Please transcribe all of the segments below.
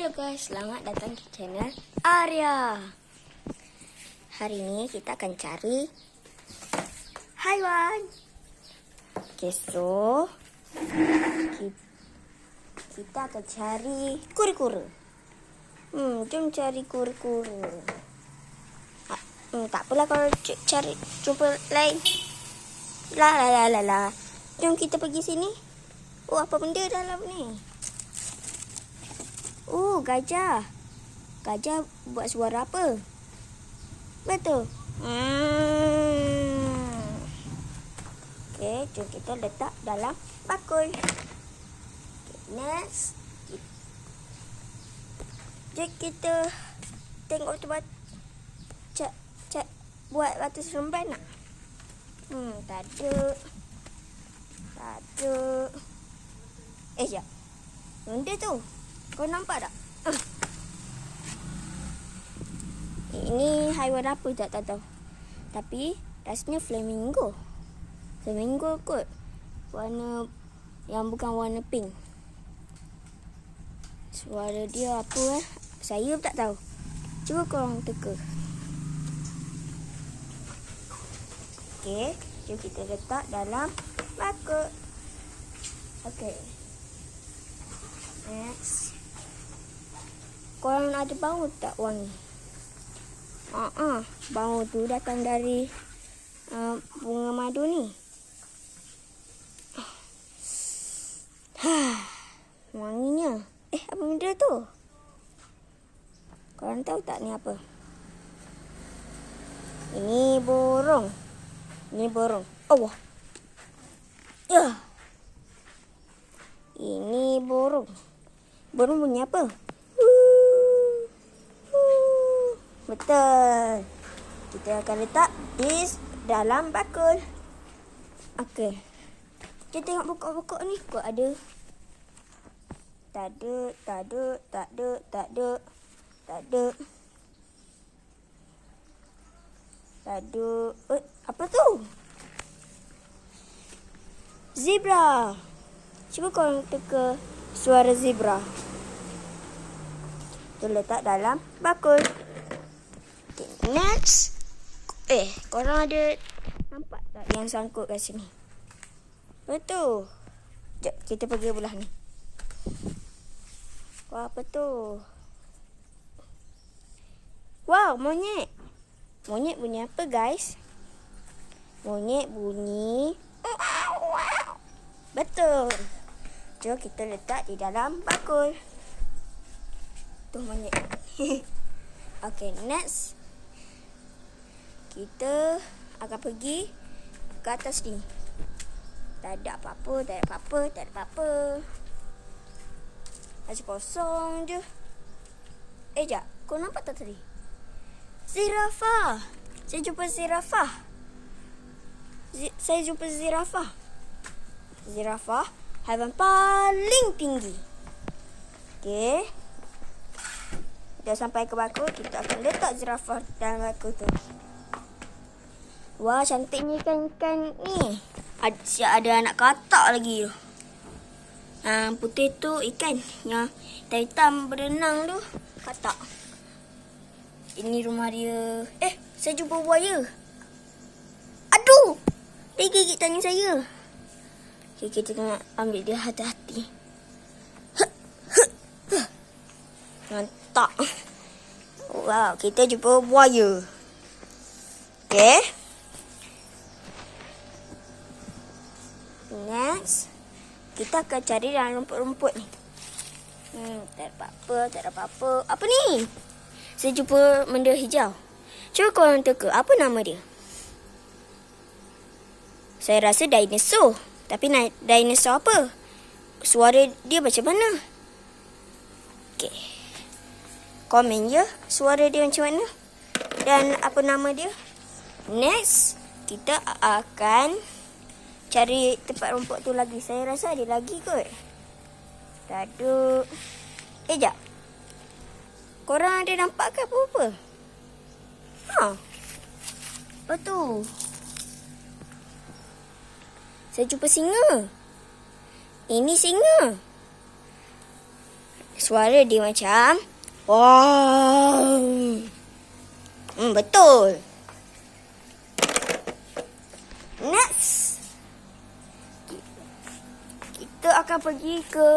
Hello guys, selamat datang di channel Arya. Hari ini kita akan cari haiwan. Okay, so ki- kita akan cari kura-kura. Hmm, jom cari kura-kura. Ah, Hmm, tak apalah kalau cari jumpa lain. La la la la la. Jom kita pergi sini. Oh, apa benda dalam ni? Oh, gajah. Gajah buat suara apa? Betul. Hmm. Okey, jom kita letak dalam bakul. Okay, next. Jom kita tengok tu bat cak cak buat batu seremban nak. Hmm, tak ada. Tak ada. Eh, jap. Benda tu. Kau nampak tak? Ah. Ini haiwan apa tak tahu. Tapi rasanya flamingo. Flamingo kot. Warna yang bukan warna pink. Suara dia apa eh? Saya pun tak tahu. Cuba korang teka. Okey, jom kita letak dalam bakul. Okey. Next. Korang ada bau tak wangi? Ah, uh bau tu datang dari uh, bunga madu ni. Ha, wanginya. Eh, apa benda tu? Korang tahu tak ni apa? Ini burung. Ini burung. Allah. Ya. Ini burung. Burung bunyi apa? Betul. Kita akan letak di dalam bakul. Okey. Kita tengok pokok-pokok ni. Kok ada? Tak ada, tak ada, tak ada, tak ada. Tak ada. Tak ada. Eh, apa tu? Zebra. Cuba korang teka suara zebra. Tu letak dalam bakul. Next. Eh, korang ada nampak tak yang sangkut kat sini? Betul. Sekejap, kita pergi belah ni. Wah, apa tu? Wow, monyet. Monyet bunyi apa, guys? Monyet bunyi... Betul. Jom kita letak di dalam bakul. Tu monyet. okay, next. Kita akan pergi ke atas ni. Tak ada apa-apa, tak ada apa-apa, tak ada apa-apa. Masih kosong je. Eh, jap. Kau nampak tak tadi? Zirafah. Saya jumpa zirafah. Z- saya jumpa zirafah. Zirafah haiwan paling tinggi. Okey. Dah sampai ke bakul, kita akan letak zirafah dalam bakul tu. Wah, cantiknya ikan-ikan ni. Ada, ada anak katak lagi tu. Yang putih tu ikan. Yang hitam berenang tu katak. Ini rumah dia. Eh, saya jumpa buaya. Aduh! Dia gigit tangan saya. Okay, kita kena ambil dia hati-hati. Mantap. Wow, kita jumpa buaya. Okay. Next. Kita akan cari dalam rumput-rumput ni. Hmm, tak ada apa-apa, tak ada apa-apa. Apa ni? Saya jumpa benda hijau. Cuba korang teka, apa nama dia? Saya rasa dinosaur. Tapi dinosaur apa? Suara dia macam mana? Okey. Komen je suara dia macam mana. Dan apa nama dia. Next, kita akan cari tempat rumput tu lagi. Saya rasa ada lagi kot. Tak ada. Eh, jap. Korang ada nampak ke apa-apa? Ha. Apa tu? Saya jumpa singa. Ini singa. suara dia macam wow. Hmm, betul. Next. Kita akan pergi ke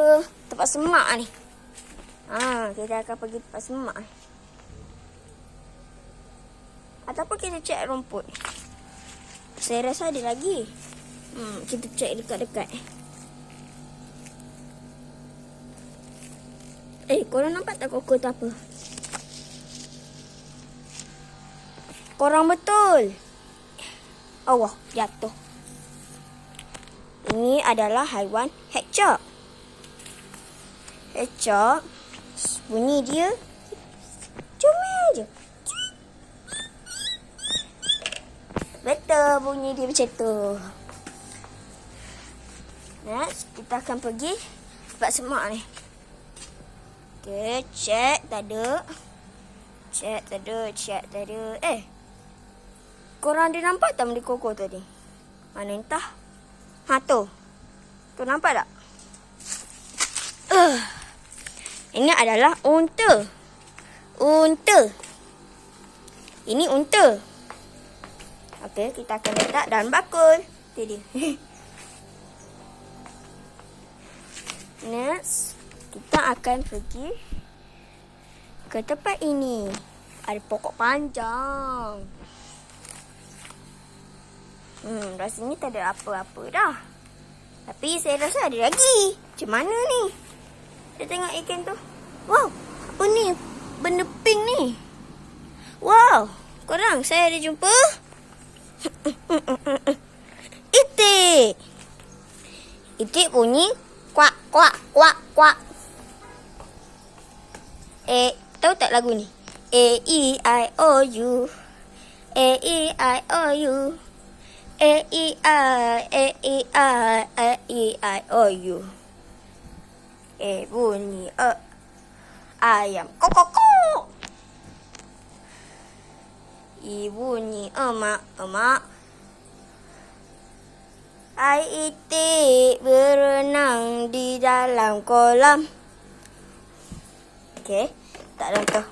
tempat semak ni. Ha, kita akan pergi tempat semak ni. Ataupun kita cek rumput. Saya rasa ada lagi. Hmm, kita cek dekat-dekat. Eh, korang nampak tak koko tu apa? Korang betul. Allah, jatuh. Ini adalah haiwan hedgehog. Hedgehog, bunyi dia comel je. Betul bunyi dia macam tu. Next, kita akan pergi tempat semak ni. Okay, cek tak ada. Cek tak ada, cek tak ada. Eh, korang ada nampak tak benda koko tadi? Mana entah. Ha, tu. Tu nampak tak? Uh, ini adalah unta. Unta. Ini unta. Okey, kita akan letak dalam bakul. Itu dia. Next kita akan pergi ke tempat ini. Ada pokok panjang. Hmm, rasanya tak ada apa-apa dah. Tapi saya rasa ada lagi. Macam mana ni? Kita tengok ikan tu. Wow, apa ni? Benda pink ni. Wow, korang saya ada jumpa. Itik. Itik bunyi kuak, kuak, kuak, kuak. Eh, tahu tak lagu ni? A E I O U. A E I O U. A E I A E I A E I O U. Eh bunyi e ayam kok kok kok. I bunyi emak emak. Air itik berenang di dalam kolam. Okey, tak ada tu.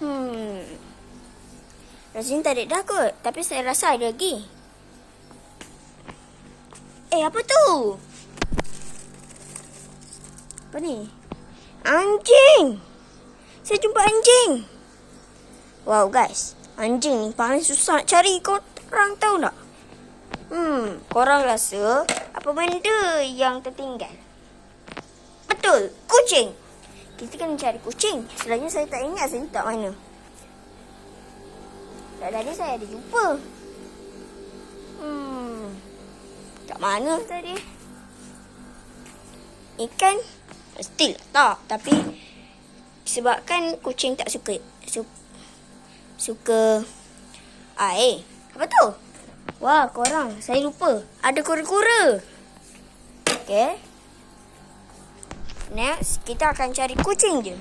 Hmm. Rasanya tak ada dah kot. Tapi saya rasa ada lagi. Eh, apa tu? Apa ni? Anjing! Saya jumpa anjing! Wow guys, anjing ni paling susah nak cari korang tahu tak? Hmm, korang rasa apa benda yang tertinggal? Betul, kucing! Kita kena cari kucing. Sebenarnya saya tak ingat saya letak mana. Tak tadi saya ada jumpa. Hmm. Kat mana tadi? Ikan? Still tak. Tapi sebabkan kucing tak suka su, suka air. Apa tu? Wah, korang. Saya lupa. Ada kura-kura. Okay. Next, kita akan cari kucing je.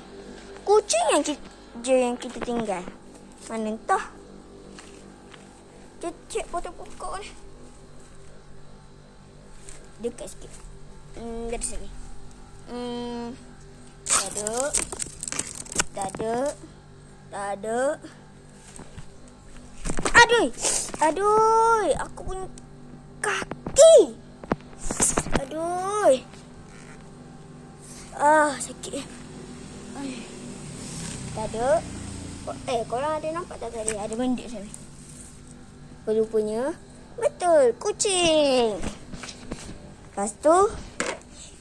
Kucing yang kita, je yang kita tinggal. Mana entah. Cek pokok-pokok ni. Dekat sikit. Hmm, dari sini. Hmm, tak ada. Tak ada. Tak ada. Aduh. Aduh. Aku punya kaki. Aduh. Ah, sakit. Tak ada. Eh, korang ada nampak tak tadi? Ada benda sana. Rupanya, betul, kucing. Lepas tu,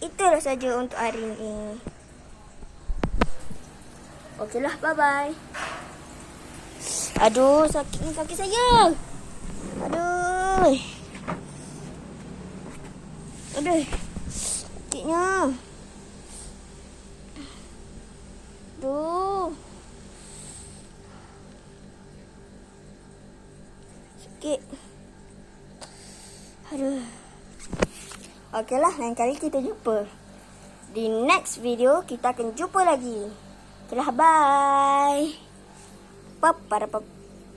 itulah saja untuk hari ini. Okeylah, bye-bye. Aduh, sakit ni kaki saya. Aduh. Aduh. Sakitnya. Aduh. Sikit. Aduh. Okeylah, lain kali kita jumpa. Di next video, kita akan jumpa lagi. Okeylah, bye. Papa, papa.